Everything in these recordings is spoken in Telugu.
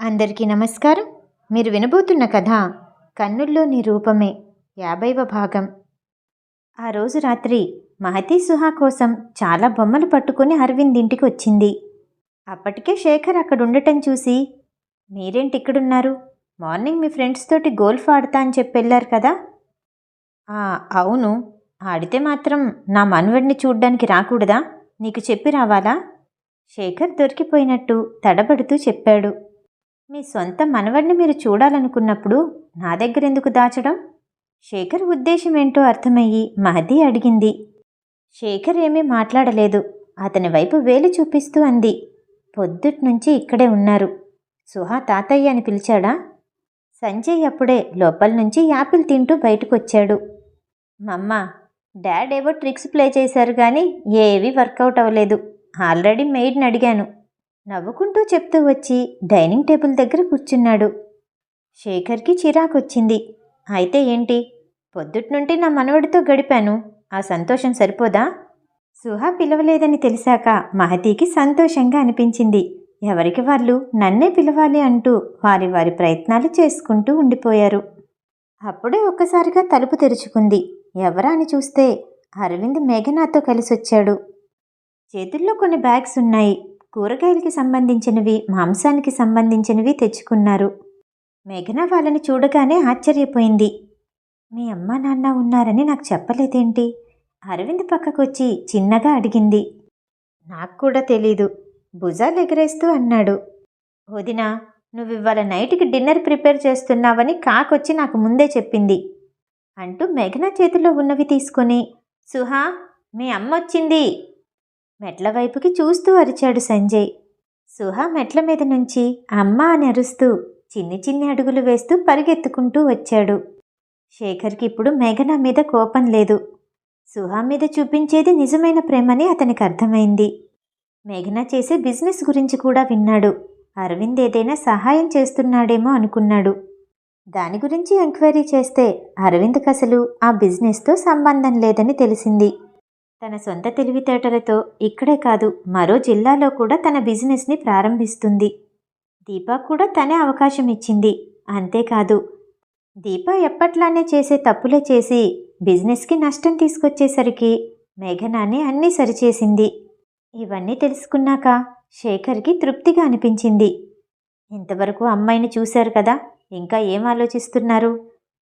అందరికీ నమస్కారం. మీరు వినబోతున్న కథ కన్నుల్లో నీ రూపమే యాభైవ భాగం. ఆ రోజు రాత్రి మహతీ సుహా కోసం చాలా బొమ్మలు పట్టుకుని అరవింద్ ఇంటికి వచ్చింది. అప్పటికే శేఖర్ అక్కడ ఉండటం చూసి మీరేంటి ఇక్కడున్నారు? మార్నింగ్ మీ ఫ్రెండ్స్ తోటి గోల్ఫ్ ఆడతా అని చెప్పి వెళ్ళారు కదా? "ఆ, అవును. ఆడితే మాత్రం నా మనవడిని చూడ్డానికి రాకూడదా? నీకు చెప్పి రావాలా? శేఖర్ దొరికిపోయినట్టు తడబడుతూ చెప్పాడు. మీ సొంత మనవడిని మీరు చూడాలనుకున్నప్పుడు నా దగ్గర ఎందుకు దాచడం? శేఖర్ ఉద్దేశం ఏంటో అర్థమయ్యి మహదీ అడిగింది. శేఖర్ ఏమీ మాట్లాడలేదు. అతని వైపు వేలు చూపిస్తూ అంది. పొద్దుట్ నుంచి ఇక్కడే ఉన్నారు. సుహా తాతయ్య అని పిలిచాడా? సంజయ్ అప్పుడే లోపల నుంచి యాపిల్ తింటూ బయటకొచ్చాడు. మమ్మ డాడ్ ఏవో ట్రిక్స్ ప్లే చేశారు కానీ ఏవి వర్కౌట్ అవ్వలేదు. ఆల్రెడీ మెయిడ్ని అడిగాను. నవ్వుకుంటూ చెప్తూ వచ్చి డైనింగ్ టేబుల్ దగ్గర కూర్చున్నాడు. శేఖర్కి చిరాకొచ్చింది. అయితే ఏంటి? పొద్దుటి నుండి నా మనవడితో గడిపాను. ఆ సంతోషం సరిపోదా? సుహా పిలవలేదని తెలిసాక మహతీకి సంతోషంగా అనిపించింది. ఎవరికి వాళ్ళు? నన్నే పిలవాలి అంటూ వారి వారి ప్రయత్నాలు చేసుకుంటూ ఉండిపోయారు. అప్పుడే ఒక్కసారిగా తలుపు తెరుచుకుంది. ఎవరా అని చూస్తే అరవింద్ మేఘనాతో కలిసొచ్చాడు. చేతుల్లో కొన్ని బ్యాగ్స్ ఉన్నాయి. కూరగాయలకి సంబంధించినవి మాంసానికి సంబంధించినవి తెచ్చుకున్నారు. మేఘన వాళ్ళని చూడగానే ఆశ్చర్యపోయింది. మీ అమ్మ నాన్న ఉన్నారని నాకు చెప్పలేదేంటి? అరవింద్ పక్కకొచ్చి చిన్నగా అడిగింది. నాకు కూడా తెలీదు. భుజాలు ఎగరేస్తూ అన్నాడు. వదినా నువ్వు ఇవాళ నైట్కి డిన్నర్ ప్రిపేర్ చేస్తున్నావని కాకొచ్చి నాకు ముందే చెప్పింది. అంటూ మేఘన చేతిలో ఉన్నవి తీసుకొని సుహా మీ అమ్మ వచ్చింది. మెట్ల వైపుకి చూస్తూ అరిచాడు సంజయ్. సుహా మెట్ల మీద నుంచి అమ్మ అని అరుస్తూ చిన్ని చిన్ని అడుగులు వేస్తూ పరిగెత్తుకుంటూ వచ్చాడు. శేఖర్కి ఇప్పుడు మేఘన మీద కోపం లేదు. సుహా మీద చూపించేది నిజమైన ప్రేమని అతనికి అర్థమైంది. మేఘన చేసే బిజినెస్ గురించి కూడా విన్నాడు. అరవింద్ ఏదైనా సహాయం చేస్తున్నాడేమో అనుకున్నాడు. దాని గురించి ఎంక్వైరీ చేస్తే అరవింద్కి అసలు ఆ బిజినెస్తో సంబంధం లేదని తెలిసింది. తన సొంత తెలివితేటలతో ఇక్కడే కాదు మరో జిల్లాలో కూడా తన బిజినెస్ని ప్రారంభిస్తుంది. దీపా కూడా తనే అవకాశం ఇచ్చింది. అంతేకాదు దీప ఎప్పట్లానే చేసే తప్పులే చేసి బిజినెస్కి నష్టం తీసుకొచ్చేసరికి మేఘనాన్ని అన్నీ సరిచేసింది. ఇవన్నీ తెలుసుకున్నాక శేఖర్కి తృప్తిగా అనిపించింది. ఇంతవరకు అమ్మాయిని చూశారు కదా ఇంకా ఏం ఆలోచిస్తున్నారు?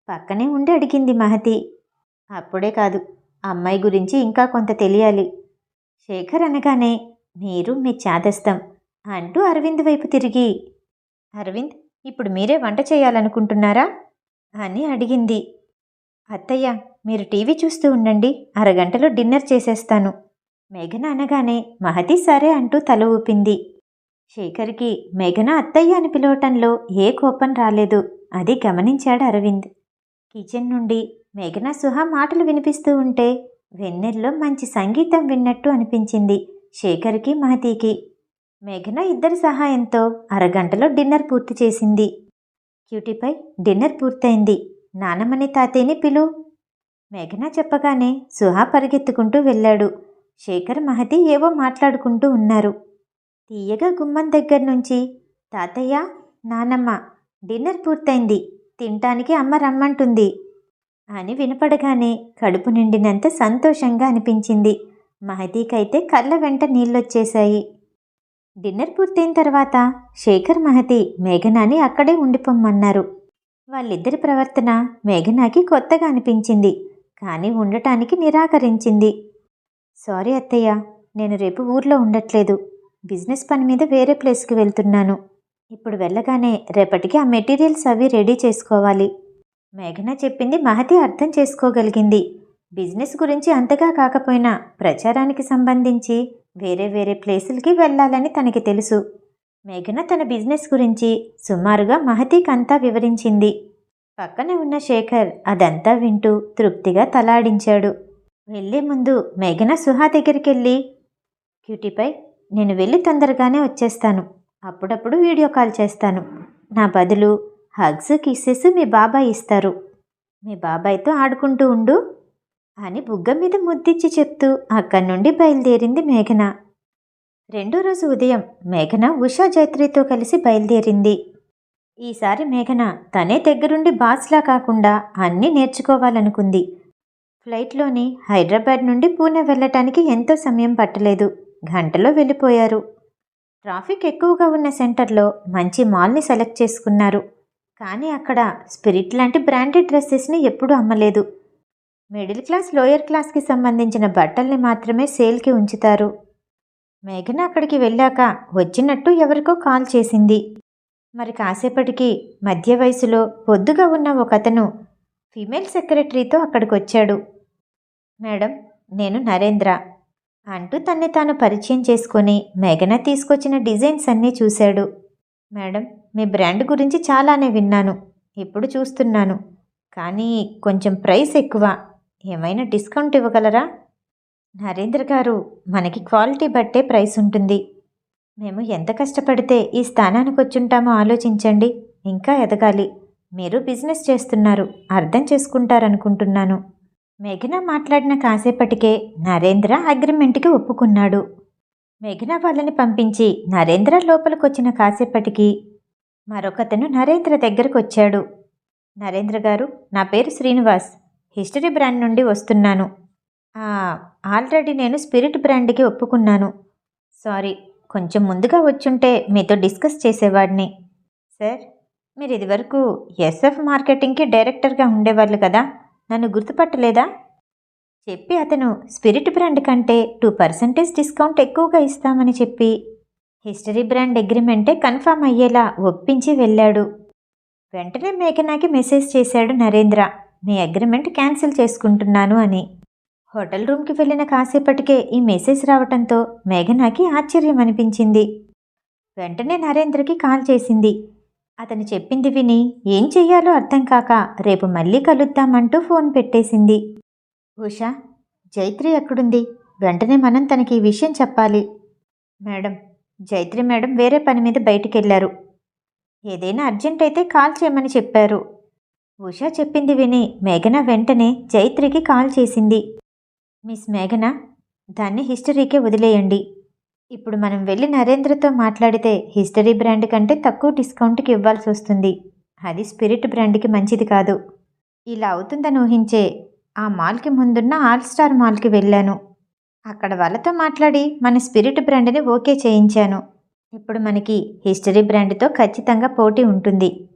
పక్కనే ఉండి అడిగింది మహతి. అప్పుడే కాదు అమ్మాయి గురించి ఇంకా కొంత తెలియాలి. శేఖర్ అనగానే మీరు మీ చాదస్తం అంటూ అరవింద్ వైపు తిరిగి అరవింద్ ఇప్పుడు మీరే వంట చేయాలనుకుంటున్నారా? అని అడిగింది. అత్తయ్య మీరు టీవీ చూస్తూ ఉండండి అరగంటలో డిన్నర్ చేసేస్తాను. మేఘన అనగానే మహతి సరే అంటూ తల ఊపింది. శేఖర్కి మేఘన అత్తయ్య అని పిలవటంలో ఏ కోపం రాలేదు. అది గమనించాడు అరవింద్. కిచెన్ నుండి మేఘన సుహా మాటలు వినిపిస్తూ ఉంటే వెన్నెల్లో మంచి సంగీతం విన్నట్టు అనిపించింది శేఖర్కి మహతీకి. మేఘన ఇద్దరి సహాయంతో అరగంటలో డిన్నర్ పూర్తి చేసింది. క్యూటీపై డిన్నర్ పూర్తయింది. నానమ్మని తాతయ్యని పిలు. మేఘన చెప్పగానే సుహా పరిగెత్తుకుంటూ వెళ్ళాడు. శేఖర్ మహతి ఏవో మాట్లాడుకుంటూ ఉన్నారు. తీయగా గుమ్మం దగ్గర నుంచి తాతయ్య నానమ్మ డిన్నర్ పూర్తయింది. తినటానికి అమ్మ రమ్మంటుంది. అని వినపడగానే కడుపు నిండినంత సంతోషంగా అనిపించింది. మహతీకైతే కళ్ళ వెంట నీళ్ళొచ్చేశాయి. డిన్నర్ పూర్తయిన తర్వాత శేఖర్ మహతి మేఘనాని అక్కడే ఉండిపోమ్మన్నారు. వాళ్ళిద్దరి ప్రవర్తన మేఘనాకి కొత్తగా అనిపించింది కానీ ఉండటానికి నిరాకరించింది. సారీ అత్తయ్య నేను రేపు ఊర్లో ఉండట్లేదు. బిజినెస్ పని మీద వేరే ప్లేస్కి వెళ్తున్నాను. ఇప్పుడు వెళ్ళగానే రేపటికి ఆ మెటీరియల్స్ అవి రెడీ చేసుకోవాలి. మేఘన చెప్పింది మహతి అర్థం చేసుకోగలిగింది. బిజినెస్ గురించి అంతగా కాకపోయినా ప్రచారానికి సంబంధించి వేరే వేరే ప్లేసులకి వెళ్ళాలని తనకి తెలుసు. మేఘన తన బిజినెస్ గురించి సుమారుగా మహతీకి అంతా వివరించింది. పక్కనే ఉన్న శేఖర్ అదంతా వింటూ తృప్తిగా తలాడించాడు. వెళ్ళే ముందు మేఘన సుహా దగ్గరికి వెళ్ళి క్యూటీపై నేను వెళ్ళి తొందరగానే వచ్చేస్తాను. అప్పుడప్పుడు వీడియో కాల్ చేస్తాను. నా బదులు హగ్స్ కిస్సెస్ మీ బాబాయ్ ఇస్తారు. మీ బాబాయ్తో ఆడుకుంటూ ఉండు అని బుగ్గ మీద ముద్దిచ్చి చెప్తూ అక్కడి నుండి బయలుదేరింది మేఘన. రెండో రోజు ఉదయం మేఘన ఉషా జైత్రితో కలిసి బయలుదేరింది. ఈసారి మేఘన తనే దగ్గరుండి బాస్లా కాకుండా అన్నీ నేర్చుకోవాలనుకుంది. ఫ్లైట్లోని హైదరాబాద్ నుండి పూణె వెళ్ళటానికి ఎంతో సమయం పట్టలేదు. గంటలో వెళ్ళిపోయారు. ట్రాఫిక్ ఎక్కువగా ఉన్న సెంటర్లో మంచి మాల్ని సెలెక్ట్ చేసుకున్నారు. కానీ అక్కడ స్పిరిట్ లాంటి బ్రాండెడ్ డ్రెస్సెస్ని ఎప్పుడూ అమ్మలేదు. మిడిల్ క్లాస్ లోయర్ క్లాస్కి సంబంధించిన బట్టల్ని మాత్రమే సేల్కి ఉంచుతారు. మేఘన అక్కడికి వెళ్ళాక వచ్చినట్టు ఎవరికో కాల్ చేసింది. మరి కాసేపటికి మధ్య వయసులో పొద్దుగా ఉన్న ఒకతను ఫీమేల్ సెక్రటరీతో అక్కడికి వచ్చాడు మేడం నేను నరేంద్ర అంటూ తన్ని తాను పరిచయం చేసుకుని మేఘన తీసుకొచ్చిన డిజైన్స్ అన్నీ చూశాడు. మేడం మీ బ్రాండ్ గురించి చాలానే విన్నాను. ఇప్పుడు చూస్తున్నాను. కానీ కొంచెం ప్రైస్ ఎక్కువ. ఏమైనా డిస్కౌంట్ ఇవ్వగలరా? నరేంద్ర గారు మనకి క్వాలిటీ బట్టే ప్రైస్ ఉంటుంది. మేము ఎంత కష్టపడితే ఈ స్థానానికి వచ్చుంటామో ఆలోచించండి. ఇంకా ఎదగాలి. మీరు బిజినెస్ చేస్తున్నారు. అర్థం చేసుకుంటారనుకుంటున్నాను. మేఘన మాట్లాడిన కాసేపటికే నరేంద్ర అగ్రిమెంట్కి ఒప్పుకున్నాడు. మేఘన వాళ్ళని పంపించి నరేంద్ర లోపలికొచ్చిన కాసేపటికి మరొకతను నరేంద్ర దగ్గరకు వచ్చాడు నరేంద్ర గారు నా పేరు శ్రీనివాస్. హిస్టరీ బ్రాండ్ నుండి వస్తున్నాను. ఆల్రెడీ నేను స్పిరిట్ బ్రాండ్కి ఒప్పుకున్నాను. సారీ కొంచెం ముందుగా వచ్చుంటే మీతో డిస్కస్ చేసేవాడిని. సార్ మీరు ఇదివరకు ఎస్ఎఫ్ మార్కెటింగ్కి డైరెక్టర్గా ఉండేవాళ్ళు కదా? నన్ను గుర్తుపట్టలేదా? చెప్పి అతను స్పిరిట్ బ్రాండ్ కంటే టూ పర్సెంటేజ్ డిస్కౌంట్ ఎక్కువగా ఇస్తామని చెప్పి హిస్టరీ బ్రాండ్ అగ్రిమెంటే కన్ఫామ్ అయ్యేలా ఒప్పించి వెళ్ళాడు. వెంటనే మేఘనాకి మెసేజ్ చేశాడు నరేంద్ర మీ అగ్రిమెంట్ క్యాన్సిల్ చేసుకుంటున్నాను అని. హోటల్ రూమ్కి వెళ్ళిన కాసేపటికే ఈ మెసేజ్ రావటంతో మేఘనాకి ఆశ్చర్యం అనిపించింది. వెంటనే నరేంద్రకి కాల్ చేసింది. అతను చెప్పింది విని ఏం చెయ్యాలో అర్థం కాక రేపు మళ్ళీ కలుద్దామంటూ ఫోన్ పెట్టేసింది. ఉషా జైత్రి ఎక్కడుంది? వెంటనే మనం తనకి ఈ విషయం చెప్పాలి. మేడం జైత్రి మేడం వేరే పని మీద బయటికి వెళ్ళారు ఏదైనా అర్జెంట్ అయితే కాల్ చేయమని చెప్పారు. ఉషా చెప్పింది విని మేఘన వెంటనే జైత్రికి కాల్ చేసింది. మిస్ మేఘన దాన్ని హిస్టరీకే వదిలేయండి. ఇప్పుడు మనం వెళ్ళి నరేంద్రతో మాట్లాడితే హిస్టరీ బ్రాండ్ కంటే తక్కువ డిస్కౌంట్కి ఇవ్వాల్సి వస్తుంది. అది స్పిరిట్ బ్రాండ్కి మంచిది కాదు. ఇలా అవుతుందని ఊహించే ఆ మాల్కి ముందున్న ఆల్ స్టార్ మాల్కి వెళ్ళాను. అక్కడ వాళ్ళతో మాట్లాడి మన స్పిరిట్ బ్రాండ్ని ఓకే చేయించాను. ఇప్పుడు మనకి హిస్టరీ బ్రాండ్తో ఖచ్చితంగా పోటీ ఉంటుంది.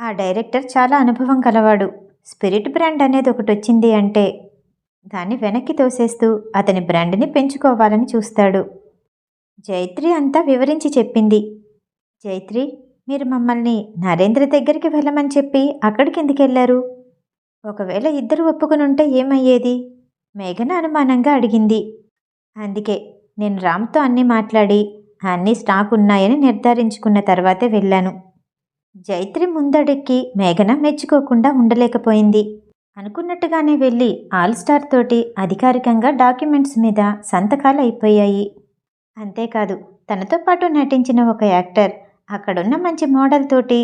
ఆ డైరెక్టర్ చాలా అనుభవం కలవాడు. స్పిరిట్ బ్రాండ్ అనేది ఒకటి వచ్చింది అంటే దాన్ని వెనక్కి తోసేస్తూ అతని బ్రాండ్ని పెంచుకోవాలని చూస్తాడు. జైత్రి అంతా వివరించి చెప్పింది. జైత్రి మీరు మమ్మల్ని నరేంద్ర దగ్గరికి వెళ్ళమని చెప్పి అక్కడికి ఎందుకు వెళ్ళారు? ఒకవేళ ఇద్దరు ఒప్పుకుని ఉంటే ఏమయ్యేది? మేఘన అనుమానంగా అడిగింది. అందుకే నేను రామ్తో అన్నీ మాట్లాడి అన్నీ స్టాక్ ఉన్నాయని నిర్ధారించుకున్న తర్వాతే వెళ్ళాను. జైత్రి ముందడెక్కి మేఘన మెచ్చుకోకుండా ఉండలేకపోయింది. అనుకున్నట్టుగానే వెళ్ళి ఆల్ స్టార్ తోటి అధికారికంగా డాక్యుమెంట్స్ మీద సంతకాలు అయిపోయాయి. అంతేకాదు తనతో పాటు నటించిన ఒక యాక్టర్ అక్కడున్న మంచి మోడల్ తోటి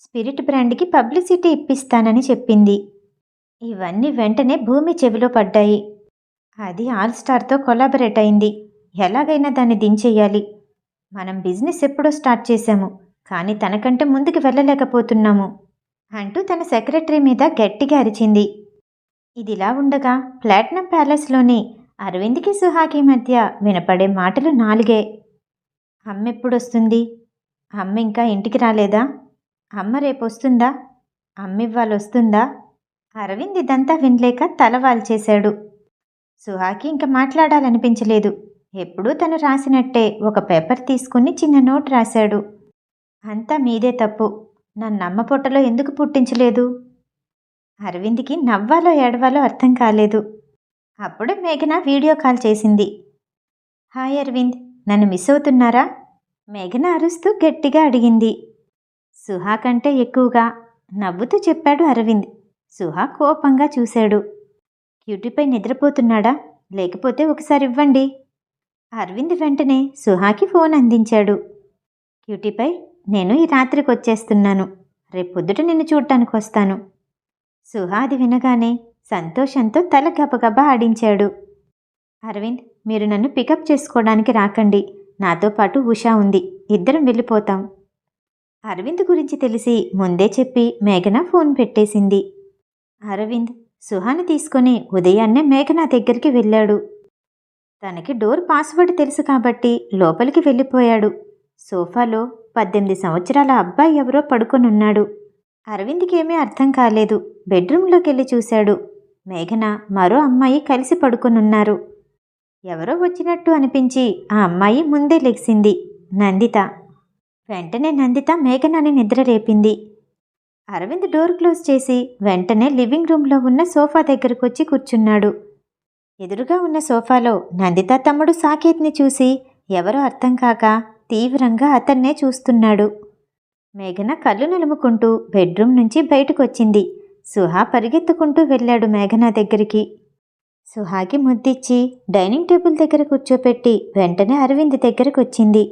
స్పిరిట్ బ్రాండ్కి పబ్లిసిటీ ఇప్పిస్తానని చెప్పింది. ఇవన్నీ వెంటనే భూమి చెవిలో పడ్డాయి. అది ఆల్ స్టార్తో కొలాబరేట్ అయింది. ఎలాగైనా దాన్ని దించేయాలి. మనం బిజినెస్ ఎప్పుడో స్టార్ట్ చేశాము కానీ తనకంటే ముందుకు వెళ్ళలేకపోతున్నాము అంటూ తన సెక్రటరీ మీద గట్టిగా అరిచింది. ఇదిలా ఉండగా ప్లాట్నం ప్యాలెస్లోని అరవింద్కి సుహాకి మధ్య వినపడే మాటలు నాలుగే. అమ్మ ఎప్పుడొస్తుంది అమ్మ ఇంకా ఇంటికి రాలేదా? అమ్మ రేపు వస్తుందా అమ్మ ఇవాళ వస్తుందా అరవింద్ ఇదంతా వినలేక తల వాల్చేశాడు. సుహాకి ఇంకా మాట్లాడాలనిపించలేదు. ఎప్పుడూ తను రాసినట్టే ఒక పేపర్ తీసుకుని చిన్న నోట్ రాశాడు. అంతా మీదే తప్పు. నన్నమ్మ అమ్మ పొట్టలో ఎందుకు పుట్టించలేదు? అరవింద్కి నవ్వాలో ఏడవాలో అర్థం కాలేదు. అప్పుడే మేఘన వీడియో కాల్ చేసింది. హాయ్ అరవింద్ నన్ను మిస్ అవుతున్నారా? మేఘన అరుస్తూ గట్టిగా అడిగింది. సుహా కంటే ఎక్కువగా నవ్వుతూ చెప్పాడు అరవింద్. సుహా కోపంగా చూశాడు. క్యూటీపై నిద్రపోతున్నాడా? లేకపోతే ఒకసారి ఇవ్వండి. అరవింద్ వెంటనే సుహాకి ఫోన్ అందించాడు. క్యూటీపై నేను ఈ రాత్రికి వచ్చేస్తున్నాను. రేపొద్దుట నిన్ను చూడటానికి వస్తాను. సుహా అది వినగానే సంతోషంతో తల గబగబా ఆడించాడు. అరవింద్ మీరు నన్ను పికప్ చేసుకోవడానికి రాకండి. నాతో పాటు ఉషా ఉంది. ఇద్దరం వెళ్ళిపోతాం. అరవింద్ గురించి తెలిసి ముందే చెప్పి మేఘన ఫోన్ పెట్టేసింది. అరవింద్ సుహాని తీసుకొని ఉదయాన్నే మేఘనా దగ్గరికి వెళ్ళాడు. తనకి డోర్ పాస్వర్డ్ తెలుసు కాబట్టి లోపలికి వెళ్ళిపోయాడు. సోఫాలో పద్దెనిమిది సంవత్సరాల అబ్బాయి ఎవరో పడుకొనున్నాడు. అరవింద్కి ఏమీ అర్థం కాలేదు. బెడ్రూమ్లోకి వెళ్ళి చూశాడు. మేఘన మరో అమ్మాయి కలిసి పడుకొనున్నారు. ఎవరో వచ్చినట్టు అనిపించి ఆ అమ్మాయి ముందే లెగిసింది. నందిత. వెంటనే నందిత మేఘనాని నిద్ర రేపింది అరవింద్ డోర్ క్లోజ్ చేసి వెంటనే లివింగ్ రూమ్లో ఉన్న సోఫా దగ్గరకు వచ్చి కూర్చున్నాడు. ఎదురుగా ఉన్న సోఫాలో నందిత తమ్ముడు సాకేత్ని చూసి ఎవరో అర్థం కాక తీవ్రంగా అతన్నే చూస్తున్నాడు. మేఘన కళ్ళు నలుముకుంటూ బెడ్రూమ్ నుంచి బయటకు వచ్చింది సుహా పరిగెత్తుకుంటూ వెళ్ళాడు మేఘన దగ్గరికి. సుహాకి ముద్దిచ్చి డైనింగ్ టేబుల్ దగ్గర కూర్చోపెట్టి వెంటనే అరవింద్ దగ్గరకు వచ్చింది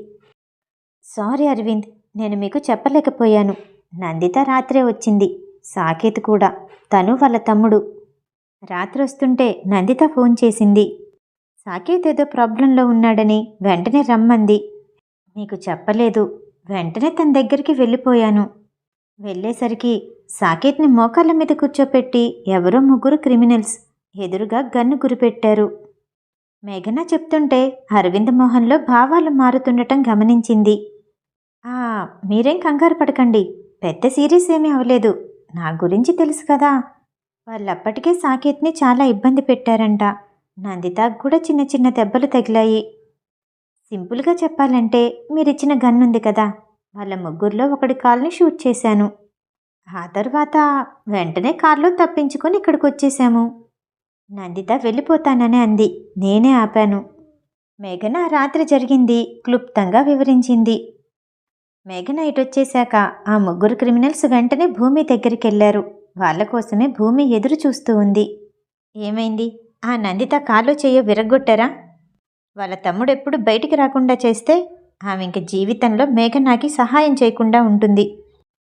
సారీ అరవింద్ నేను మీకు చెప్పలేకపోయాను. నందిత రాత్రే వచ్చింది. సాకేత్ కూడా. తను వాళ్ళ తమ్ముడు. రాత్రి వస్తుంటే నందిత ఫోన్ చేసింది. సాకేత్ ఏదో ప్రాబ్లంలో ఉన్నాడని వెంటనే రమ్మంది. మీకు చెప్పలేదు. వెంటనే తన దగ్గరికి వెళ్ళిపోయాను. వెళ్ళేసరికి సాకేత్ని మోకాళ్ళ మీద కూర్చోపెట్టి ఎవరో ముగ్గురు క్రిమినల్స్ ఎదురుగా గన్ను గురిపెట్టారు. మేఘన చెప్తుంటే అరవింద్ మోహన్లో భావాలు మారుతుండటం గమనించింది. మీరేం కంగారు పడకండి. పెద్ద సీరియస్ ఏమీ అవ్వలేదు. నా గురించి తెలుసు కదా. వాళ్ళప్పటికే సాకేత్ని చాలా ఇబ్బంది పెట్టారంట. నందితాకు కూడా చిన్న చిన్న దెబ్బలు తగిలాయి. సింపుల్గా చెప్పాలంటే మీరిచ్చిన గన్ ఉంది కదా. వాళ్ళ ముగ్గురులో ఒకడి కాల్ని షూట్ చేశాను. ఆ తర్వాత వెంటనే కారులో తప్పించుకొని ఇక్కడికి వచ్చేసాము నందిత వెళ్ళిపోతానని అంది. నేనే ఆపాను. మేఘన రాత్రి జరిగింది. క్లుప్తంగా వివరించింది. మేఘన వచ్చేశాక ఆ ముగ్గురు క్రిమినల్స్ వెంటనే భూమి దగ్గరికి వెళ్ళారు వాళ్ళ కోసమే భూమి ఎదురు చూస్తూ ఉంది. ఏమైంది? ఆ నందిత కాలో చేయో విరగొట్టారా వాళ్ళ తమ్ముడు ఎప్పుడు బయటికి రాకుండా చేస్తే ఆమె ఇంక జీవితంలో మేఘనాకి సహాయం చేయకుండా ఉంటుంది.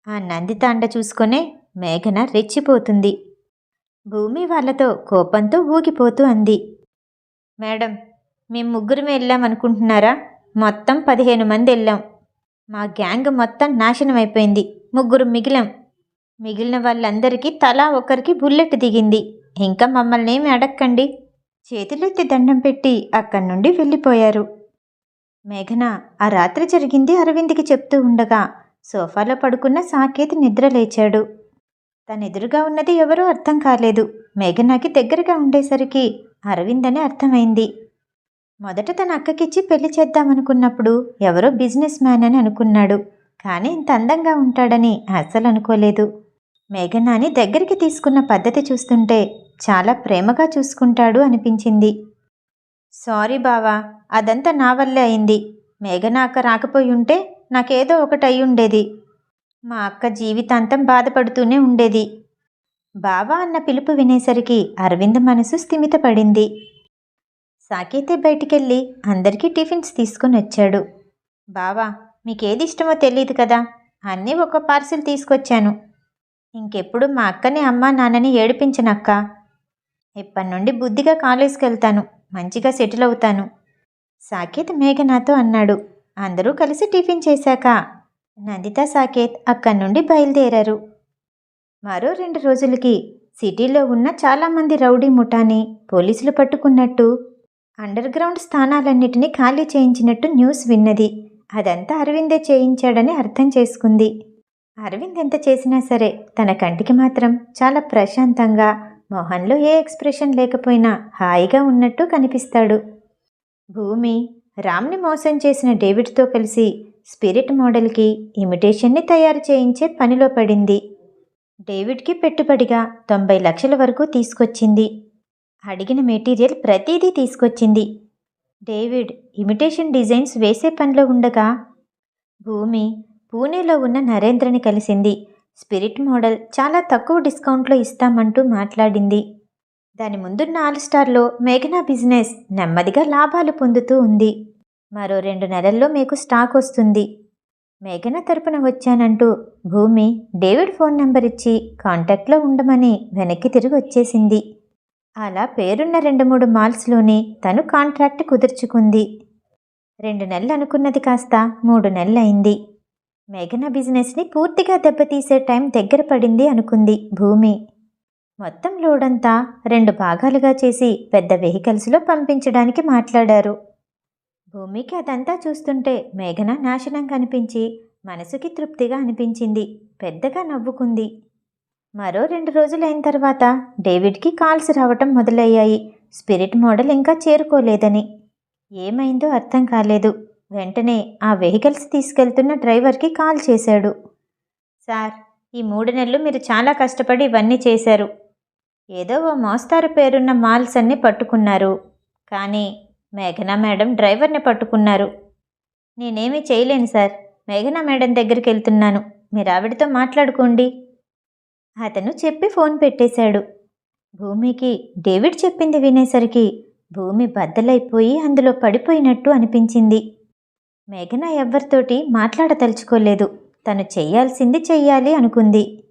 ఆ నందిత అండ చూసుకునే మేఘన రెచ్చిపోతుంది. భూమి వాళ్ళతో కోపంతో ఊగిపోతూ అంది. మేడం మేము ముగ్గురమే వెళ్ళామనుకుంటున్నారా మొత్తం పదిహేను మంది వెళ్ళాం మా గ్యాంగ్ మొత్తం నాశనం అయిపోయింది. ముగ్గురు మిగిలాం మిగిలిన వాళ్ళందరికీ తలా ఒకరికి బుల్లెట్ దిగింది. ఇంకా మమ్మల్ని ఏమి అడక్కండి? చేతులెత్తి దండం పెట్టి అక్కడి నుండి వెళ్ళిపోయారు. మేఘన ఆ రాత్రి జరిగింది అరవింద్కి చెప్తూ ఉండగా సోఫాలో పడుకున్న సాకేత్ నిద్ర లేచాడు. తన ఎదురుగా ఉన్నది ఎవరో అర్థం కాలేదు. మేఘనాకి దగ్గరగా ఉండేసరికి అరవింద్ అని అర్థమైంది. మొదట తన అక్కకిచ్చి పెళ్ళి చేద్దామనుకున్నప్పుడు ఎవరో బిజినెస్ మ్యాన్ అని అనుకున్నాడు. కానీ ఇంత అందంగా ఉంటాడని అస్సలు అనుకోలేదు. మేఘనాని దగ్గరికి తీసుకున్న పద్ధతి చూస్తుంటే చాలా ప్రేమగా చూసుకుంటాడు అనిపించింది. సారీ బావా అదంతా నా వల్లే అయింది. మేఘనాక అక్క రాకపోయి ఉంటే నాకేదో ఒకటి అయి ఉండేది. మా అక్క జీవితాంతం బాధపడుతూనే ఉండేది. బావా అన్న పిలుపు వినేసరికి అరవింద్ మనసు స్థిమితపడింది. సాకేతే బయటికెళ్ళి అందరికీ టిఫిన్స్ తీసుకొని వచ్చాడు. బావా మీకేది ఇష్టమో తెలియదు కదా అన్నీ ఒక పార్సిల్ తీసుకొచ్చాను. ఇంకెప్పుడు మా అక్కని అమ్మ నాన్నని ఏడిపించనక్క. ఇప్పటి నుండి బుద్ధిగా కాలేజ్కి వెళ్తాను మంచిగా సెటిల్ అవుతాను. సాకేత్ మేఘనాతో అన్నాడు. అందరూ కలిసి టిఫిన్ చేశాక నందిత సాకేత్ అక్కడి నుండి బయలుదేరారు. మరో రెండు రోజులకి సిటీలో ఉన్న చాలామంది రౌడీ ముఠాని పోలీసులు పట్టుకున్నట్టు అండర్ గ్రౌండ్ స్థానాలన్నిటినీ ఖాళీ చేయించినట్టు న్యూస్ విన్నది. అదంతా అరవిందే చేయించాడని అర్థం చేసుకుంది. అరవింద్ ఎంత చేసినా సరే తన కంటికి మాత్రం చాలా ప్రశాంతంగా మొహంలో ఏ ఎక్స్ప్రెషన్ లేకపోయినా హాయిగా ఉన్నట్టు కనిపిస్తాడు. భూమి రామ్ని మోసం చేసిన డేవిడ్తో కలిసి స్పిరిట్ మోడల్కి ఇమిటేషన్ని తయారు చేయించే పనిలో పడింది. డేవిడ్కి పెట్టుబడిగా తొంభై లక్షల వరకు తీసుకొచ్చింది. అడిగిన మెటీరియల్ ప్రతిదీ తీసుకొచ్చింది. డేవిడ్ ఇమిటేషన్ డిజైన్స్ వేసే పనిలో ఉండగా భూమి పూణేలో ఉన్న నరేంద్రని కలిసింది. స్పిరిట్ మోడల్ చాలా తక్కువ డిస్కౌంట్లో ఇస్తామంటూ మాట్లాడింది. దాని ముందున్న ఆల్ స్టార్లో మేఘనా బిజినెస్ నెమ్మదిగా లాభాలు పొందుతూ ఉంది. మరో రెండు నెలల్లో మీకు స్టాక్ వస్తుంది. మేఘన తరపున వచ్చానంటూ భూమి డేవిడ్ ఫోన్ నెంబర్ ఇచ్చి కాంటాక్ట్లో ఉండమని వెనక్కి తిరిగి వచ్చేసింది. అలా పేరున్న రెండు మూడు మాల్స్లోనే తను కాంట్రాక్ట్ కుదుర్చుకుంది. రెండు నెలలు అనుకున్నది కాస్త మూడు నెలలైంది మేఘన బిజినెస్ని పూర్తిగా దెబ్బతీసే టైం దగ్గర పడింది అనుకుంది భూమి. మొత్తం లోడంతా రెండు భాగాలుగా చేసి పెద్ద వెహికల్స్లో పంపించడానికి మాట్లాడారు. భూమికి అదంతా చూస్తుంటే మేఘన నాశనం కనిపించి మనసుకి తృప్తిగా అనిపించింది. పెద్దగా నవ్వుకుంది. మరో రెండు రోజులైన తర్వాత డేవిడ్కి కాల్స్ రావటం మొదలయ్యాయి. స్పిరిట్ మోడల్ ఇంకా చేరుకోలేదని. ఏమైందో అర్థం కాలేదు. వెంటనే ఆ వెహికల్స్ తీసుకెళ్తున్న డ్రైవర్కి కాల్ చేశాడు. సార్ ఈ మూడు నెలలు మీరు చాలా కష్టపడి ఇవన్నీ చేశారు. ఏదో ఓ మోస్తారు పేరున్న మాల్స్ అన్ని పట్టుకున్నారు. కానీ మేఘనా మేడం డ్రైవర్ని పట్టుకున్నారు. నేనేమీ చేయలేను సార్. మేఘనా మేడం దగ్గరికి వెళ్తున్నాను. మీరు ఆవిడతో మాట్లాడుకోండి. అతను చెప్పి ఫోన్ పెట్టేశాడు. భూమికి డేవిడ్ చెప్పింది వినేసరికి భూమి బద్దలైపోయి అందులో పడిపోయినట్టు అనిపించింది. మేఘన ఎవ్వరితోటి మాట్లాడదలుచుకోలేదు. తను చెయ్యాల్సింది చెయ్యాలి అనుకుంది.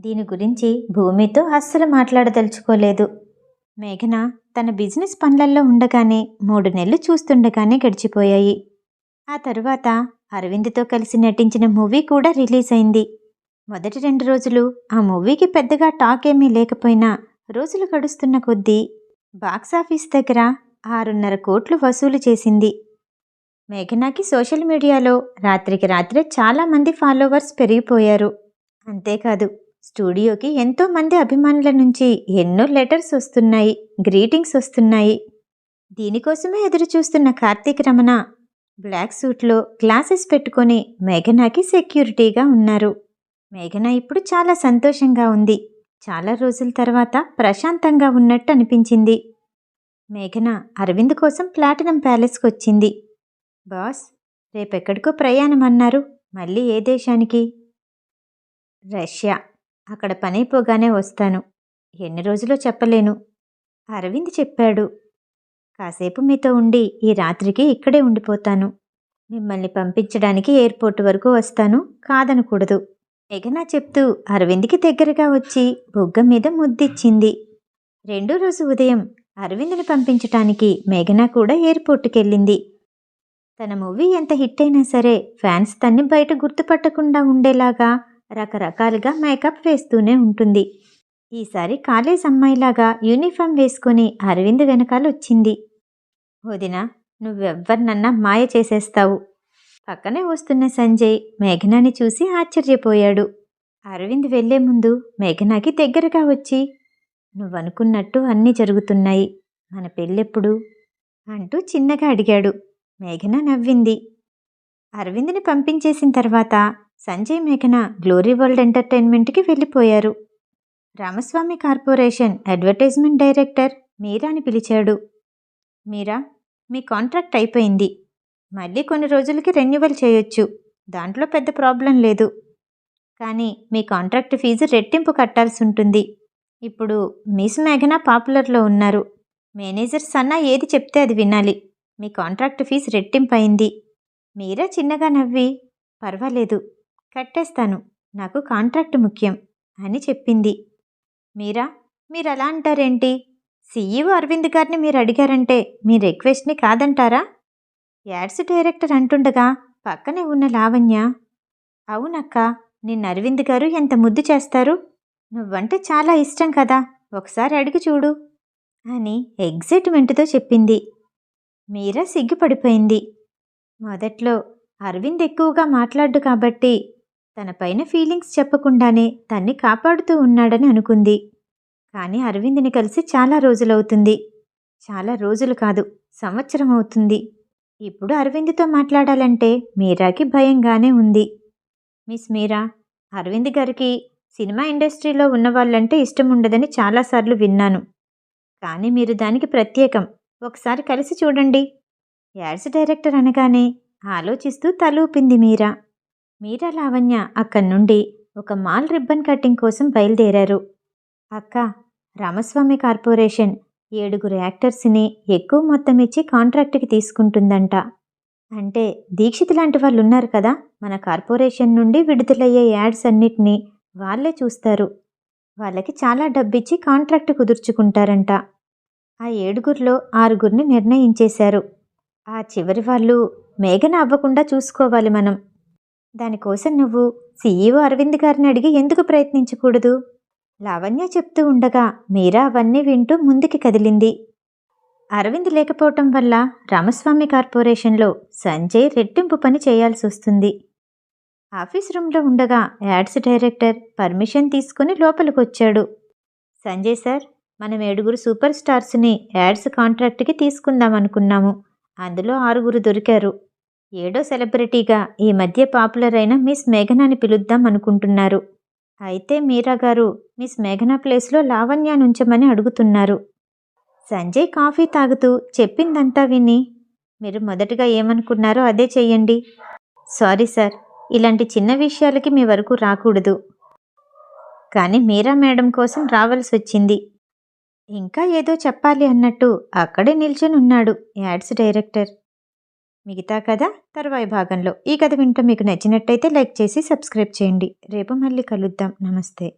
దీని గురించి భూమితో అస్సలు మాట్లాడదలుచుకోలేదు. మేఘన తన బిజినెస్ పనులల్లో ఉండగానే మూడు నెలలు చూస్తుండగానే గడిచిపోయాయి. ఆ తరువాత అరవింద్తో కలిసి నటించిన మూవీ కూడా రిలీజ్ అయింది మొదటి రెండు రోజులు ఆ మూవీకి పెద్దగా టాక్ ఏమీ లేకపోయినా రోజులు గడుస్తున్న కొద్దీ బాక్సాఫీస్ దగ్గర ఆరున్నర కోట్లు వసూలు చేసింది. మేఘనాకి సోషల్ మీడియాలో రాత్రికి రాత్రే చాలామంది ఫాలోవర్స్ పెరిగిపోయారు. అంతేకాదు స్టూడియోకి ఎంతో మంది అభిమానుల నుంచి ఎన్నో లెటర్స్ వస్తున్నాయి గ్రీటింగ్స్ వస్తున్నాయి. దీనికోసమే ఎదురు చూస్తున్న కార్తీక్ రమణ బ్లాక్ సూట్లో గ్లాసెస్ పెట్టుకొని మేఘనాకి సెక్యూరిటీగా ఉన్నారు. మేఘన ఇప్పుడు చాలా సంతోషంగా ఉంది. చాలా రోజుల తర్వాత ప్రశాంతంగా ఉన్నట్టు అనిపించింది. మేఘన అరవింద్ కోసం ప్లాటినం ప్యాలెస్కి వచ్చింది. బాస్ రేపెక్కడికో ప్రయాణం అన్నారు. మళ్ళీ ఏ దేశానికి? రష్యా. అక్కడ పనైపోగానే వస్తాను. ఎన్ని రోజులో చెప్పలేను. అరవింద్ చెప్పాడు. కాసేపు మీతో ఉండి ఈ రాత్రికి ఇక్కడే ఉండిపోతాను. మిమ్మల్ని పంపించడానికి ఎయిర్పోర్ట్ వరకు వస్తాను. కాదనకూడదు. మేఘనా చెప్తూ అరవింద్కి దగ్గరగా వచ్చి బొగ్గ మీద ముద్దిచ్చింది. రెండో రోజు ఉదయం అరవింద్ని పంపించటానికి మేఘనా కూడా ఎయిర్పోర్ట్కి వెళ్ళింది తన మూవీ ఎంత హిట్ అయినా సరే ఫ్యాన్స్ తన్ని బయట గుర్తుపట్టకుండా ఉండేలాగా రకరకాలుగా మేకప్ వేస్తూనే ఉంటుంది. ఈసారి కాలేజ్ అమ్మాయిలాగా యూనిఫామ్ వేసుకొని అరవింద్ వెనకాల వచ్చింది వదిన నువ్వెవ్వరినన్నా మాయ చేసేస్తావు. పక్కనే వస్తున్న సంజయ్ మేఘనాని చూసి ఆశ్చర్యపోయాడు. అరవింద్ వెళ్ళే ముందు మేఘనాకి దగ్గరగా వచ్చి నువ్వనుకున్నట్టు అన్నీ జరుగుతున్నాయి. మన పెళ్ళెప్పుడు? అంటూ చిన్నగా అడిగాడు. మేఘన నవ్వింది. అరవింద్ని పంపించేసిన తర్వాత సంజయ్ మేఘన గ్లోరీ వరల్డ్ ఎంటర్టైన్మెంట్కి వెళ్ళిపోయారు. రామస్వామి కార్పొరేషన్ అడ్వర్టైజ్మెంట్ డైరెక్టర్ మీరాని పిలిచాడు. మీరా మీ కాంట్రాక్ట్ అయిపోయింది. మళ్ళీ కొన్ని రోజులకి రెన్యువల్ చేయొచ్చు. దాంట్లో పెద్ద ప్రాబ్లం లేదు. కానీ మీ కాంట్రాక్ట్ ఫీజు రెట్టింపు కట్టాల్సి ఉంటుంది. ఇప్పుడు మిస్ మేఘనా పాపులర్లో ఉన్నారు. మేనేజర్ సన్నా ఏది చెప్తే అది వినాలి. మీ కాంట్రాక్ట్ ఫీజు రెట్టింపు అయింది మీరా చిన్నగా నవ్వి పర్వాలేదు కట్టేస్తాను నాకు కాంట్రాక్ట్ ముఖ్యం అని చెప్పింది. మీరా? మీరు అలా అంటారేంటి? సీఈఓ అరవింద్ గారిని మీరు అడిగారంటే మీ రిక్వెస్ట్ని కాదంటారా? యాడ్స్ డైరెక్టర్ అంటుండగా పక్కనే ఉన్న లావణ్య అవునక్క నిన్న అరవింద్ గారు ఎంత ముద్దు చేస్తారు? నువ్వంటే చాలా ఇష్టం కదా ఒకసారి అడిగి చూడు అని ఎగ్జైట్మెంట్తో చెప్పింది. మీరా సిగ్గుపడిపోయింది. మొదట్లో అరవింద్ ఎక్కువగా మాట్లాడు కాబట్టి తన పైన ఫీలింగ్స్ చెప్పకుండానే తన్ని కాపాడుతూ ఉన్నాడని అనుకుంది. కానీ అరవింద్ని కలిసి చాలా రోజులవుతుంది. చాలా రోజులు కాదు సంవత్సరం అవుతుంది. ఇప్పుడు అరవింద్తో మాట్లాడాలంటే మీరాకి భయంగానే ఉంది. మిస్ మీరా అరవింద్ గారికి సినిమా ఇండస్ట్రీలో ఉన్న వాళ్ళంటే ఇష్టం ఉండదని చాలాసార్లు విన్నాను. కానీ మీరు దానికి ప్రత్యేకం. ఒకసారి కలిసి చూడండి. యాడ్స్ డైరెక్టర్ అనగానే ఆలోచిస్తూ తలూపింది మీరా. మీరా లావణ్య అక్కడి నుండి ఒక మాల్ రిబ్బన్ కటింగ్ కోసం బయలుదేరారు. అక్క రామస్వామి కార్పొరేషన్ ఏడుగురు యాక్టర్స్ని ఎక్కువ మొత్తం ఇచ్చి కాంట్రాక్ట్కి తీసుకుంటుందంట. అంటే దీక్షిత్ లాంటి వాళ్ళు ఉన్నారు కదా మన కార్పొరేషన్ నుండి విడుదలయ్యే యాడ్స్ అన్నిటినీ వాళ్ళే చూస్తారు. వాళ్ళకి చాలా డబ్బిచ్చి కాంట్రాక్ట్ కుదుర్చుకుంటారంట. ఆ ఏడుగురిలో ఆరుగురిని నిర్ణయించేశారు. ఆ చివరి వాళ్ళు మేఘన అవ్వకుండా చూసుకోవాలి మనం. దానికోసం నువ్వు సీఈఓ అరవింద్ గారిని అడిగి ఎందుకు ప్రయత్నించకూడదు? లావణ్య చెప్తూ ఉండగా మీరా అవన్నీ వింటూ ముందుకి కదిలింది. అరవింద్ లేకపోవటం వల్ల రామస్వామి కార్పొరేషన్లో సంజయ్ రెట్టింపు పని చేయాల్సి వస్తుంది. ఆఫీస్ రూమ్లో ఉండగా యాడ్స్ డైరెక్టర్ పర్మిషన్ తీసుకుని లోపలికి వచ్చాడు సంజయ్ సార్ మనం ఏడుగురు సూపర్ స్టార్స్ని యాడ్స్ కాంట్రాక్ట్కి తీసుకుందాం అనుకున్నాము. అందులో ఆరుగురు దొరికారు. ఏడో సెలబ్రిటీగా ఈ మధ్య పాపులర్ అయిన మిస్ మేఘనాని పిలుద్దాం అనుకుంటున్నారు. అయితే మీరా గారు మిస్ మేఘనా ప్లేస్లో లావణ్య నుంచమని అడుగుతున్నారు. సంజయ్ కాఫీ తాగుతూ చెప్పిందంతా విని మీరు మొదటగా ఏమనుకున్నారో అదే చెయ్యండి. సారీ సార్ ఇలాంటి చిన్న విషయాలకి మీ వరకు రాకూడదు. కానీ మీరా మేడం కోసం రావాల్సి వచ్చింది ఇంకా ఏదో చెప్పాలి అన్నట్టు అక్కడే నిల్చొని ఉన్నాడు యాడ్స్ డైరెక్టర్. మిగతా కథ తర్వాయి భాగంలో. ఈ కథ వింటూ మీకు నచ్చినట్టయితే లైక్ చేసి సబ్స్క్రైబ్ చేయండి. రేపు మళ్ళీ కలుద్దాం. నమస్తే.